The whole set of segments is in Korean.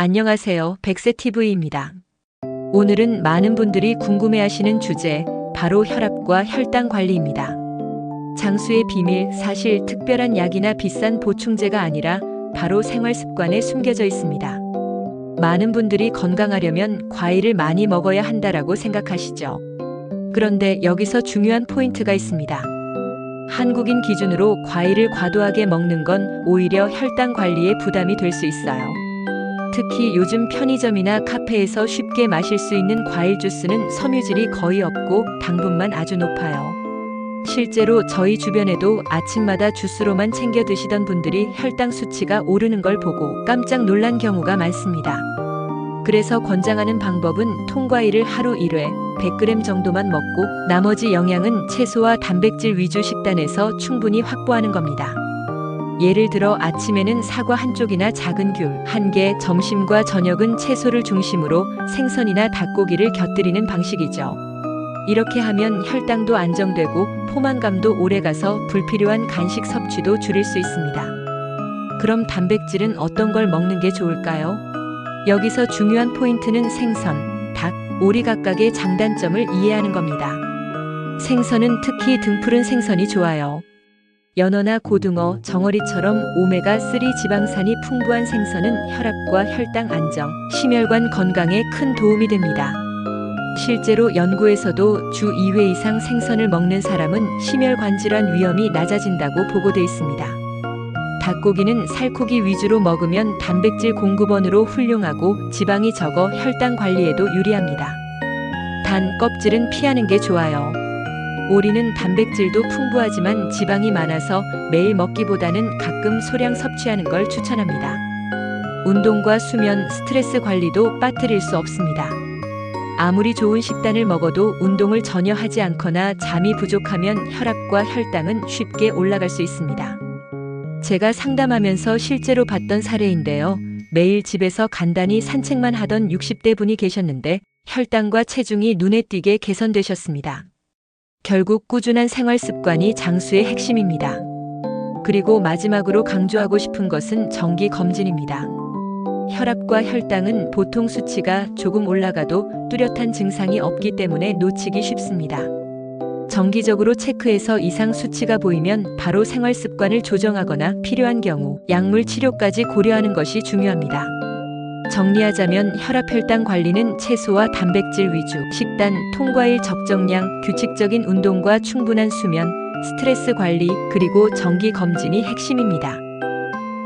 안녕하세요. 백세TV입니다. 오늘은 많은 분들이 궁금해하시는 주제, 바로 혈압과 혈당 관리입니다. 장수의 비밀, 사실 특별한 약이나 비싼 보충제가 아니라 바로 생활 습관에 숨겨져 있습니다. 많은 분들이 건강하려면 과일을 많이 먹어야 한다라고 생각하시죠. 그런데 여기서 중요한 포인트가 있습니다. 한국인 기준으로 과일을 과도하게 먹는 건 오히려 혈당 관리에 부담이 될 수 있어요. 특히 요즘 편의점이나 카페에서 쉽게 마실 수 있는 과일 주스는 섬유질이 거의 없고 당분만 아주 높아요. 실제로 저희 주변에도 아침마다 주스로만 챙겨 드시던 분들이 혈당 수치가 오르는 걸 보고 깜짝 놀란 경우가 많습니다. 그래서 권장하는 방법은 통과일을 하루 1회 100g 정도만 먹고 나머지 영양은 채소와 단백질 위주 식단에서 충분히 확보하는 겁니다. 예를 들어 아침에는 사과 한 쪽이나 작은 귤 한 개, 점심과 저녁은 채소를 중심으로 생선이나 닭고기를 곁들이는 방식이죠. 이렇게 하면 혈당도 안정되고 포만감도 오래가서 불필요한 간식 섭취도 줄일 수 있습니다. 그럼 단백질은 어떤 걸 먹는 게 좋을까요? 여기서 중요한 포인트는 생선, 닭, 오리 각각의 장단점을 이해하는 겁니다. 생선은 특히 등푸른 생선이 좋아요. 연어나 고등어, 정어리처럼 오메가3 지방산이 풍부한 생선은 혈압과 혈당 안정, 심혈관 건강에 큰 도움이 됩니다. 실제로 연구에서도 주 2회 이상 생선을 먹는 사람은 심혈관 질환 위험이 낮아진다고 보고돼 있습니다. 닭고기는 살코기 위주로 먹으면 단백질 공급원으로 훌륭하고 지방이 적어 혈당 관리에도 유리합니다. 단 껍질은 피하는 게 좋아요. 오리는 단백질도 풍부하지만 지방이 많아서 매일 먹기보다는 가끔 소량 섭취하는 걸 추천합니다. 운동과 수면, 스트레스 관리도 빠뜨릴 수 없습니다. 아무리 좋은 식단을 먹어도 운동을 전혀 하지 않거나 잠이 부족하면 혈압과 혈당은 쉽게 올라갈 수 있습니다. 제가 상담하면서 실제로 봤던 사례인데요. 매일 집에서 간단히 산책만 하던 60대 분이 계셨는데 혈당과 체중이 눈에 띄게 개선되셨습니다. 결국 꾸준한 생활 습관이 장수의 핵심입니다. 그리고 마지막으로 강조하고 싶은 것은 정기 검진입니다. 혈압과 혈당은 보통 수치가 조금 올라가도 뚜렷한 증상이 없기 때문에 놓치기 쉽습니다. 정기적으로 체크해서 이상 수치가 보이면 바로 생활 습관을 조정하거나 필요한 경우 약물 치료까지 고려하는 것이 중요합니다. 정리하자면 혈압 혈당 관리는 채소와 단백질 위주, 식단, 통과일 적정량, 규칙적인 운동과 충분한 수면, 스트레스 관리, 그리고 정기 검진이 핵심입니다.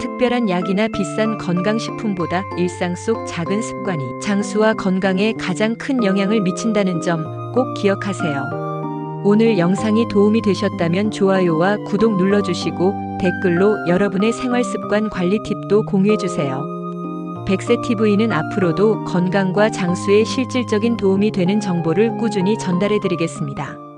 특별한 약이나 비싼 건강식품보다 일상 속 작은 습관이 장수와 건강에 가장 큰 영향을 미친다는 점 꼭 기억하세요. 오늘 영상이 도움이 되셨다면 좋아요와 구독 눌러주시고 댓글로 여러분의 생활 습관 관리 팁도 공유해주세요. 백세TV는 앞으로도 건강과 장수에 실질적인 도움이 되는 정보를 꾸준히 전달해 드리겠습니다.